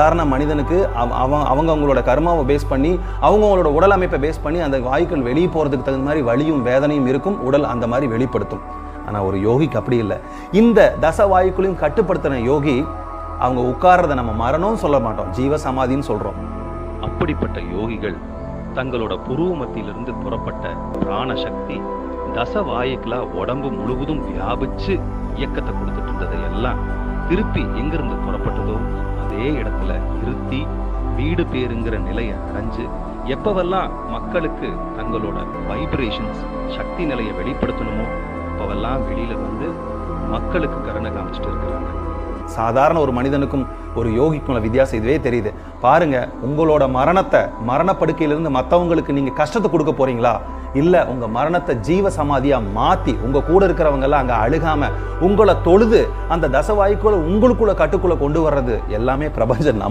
சாதாரண மனிதனுக்கு அவன் அவங்க அவங்களோட கர்மாவை பேஸ் பண்ணி அவங்க அவங்களோட உடல் அமைப்பை பேஸ் பண்ணி அந்த வாயுக்கள் வெளியே போகிறதுக்கு தகுந்த மாதிரி வலியும் வேதனையும் இருக்கும் உடல் அந்த மாதிரி வெளிப்படுத்தும். ஆனால் ஒரு யோகிக்கு அப்படி இல்லை. இந்த தச வாயுக்களையும் கட்டுப்படுத்தின யோகி அவங்க உட்கார்றத நம்ம மரணம்னு சொல்ல மாட்டோம். ஜீவ சமாதின்னு சொல்கிறோம் அப்படிப்பட்ட யோகிகள் தங்களோட புருவமத்திலிருந்து புறப்பட்ட பிராண சக்தி தச தசவாயுக்களா உடம்பு முழுவதும் வியாபிச்சு இயக்கத்தை கொடுத்துட்டு இருந்ததை எல்லாம் திருப்பி எங்கிருந்து புறப்பட்டதோ அதே இடத்துல நிறுத்தி வீடு பேருங்கிற நிலையை அடைஞ்சு எப்பவெல்லாம் மக்களுக்கு தங்களோட வைப்ரேஷன்ஸ் சக்தி நிலையை வெளிப்படுத்தணுமோ அப்பவெல்லாம் வெளியில வந்து மக்களுக்கு கருணை காமிச்சிட்டு இருக்கிறாங்க. சாதாரண ஒரு மனிதனுக்கும் ஒரு யோகிக்கும் உள்ள வித்தியாசம் இதுவே தெரியுது. பாருங்க உங்களோட மரணத்தை மரணப்படுக்கையிலிருந்து மற்றவங்களுக்கு நீங்க கஷ்டத்தை கொடுக்க போறீங்களா? இல்லை உங்க மரணத்தை ஜீவ சமாதியாக மாத்தி உங்க கூட இருக்கிறவங்கெல்லாம் அங்கே அங்க அழுகாம உங்களை தொழுது அந்த தசவாய்க்குள்ளே உங்களுக்குள்ள கட்டுக்குள்ளே கொண்டு வர்றது எல்லாமே பிரபஞ்சம். நம்ம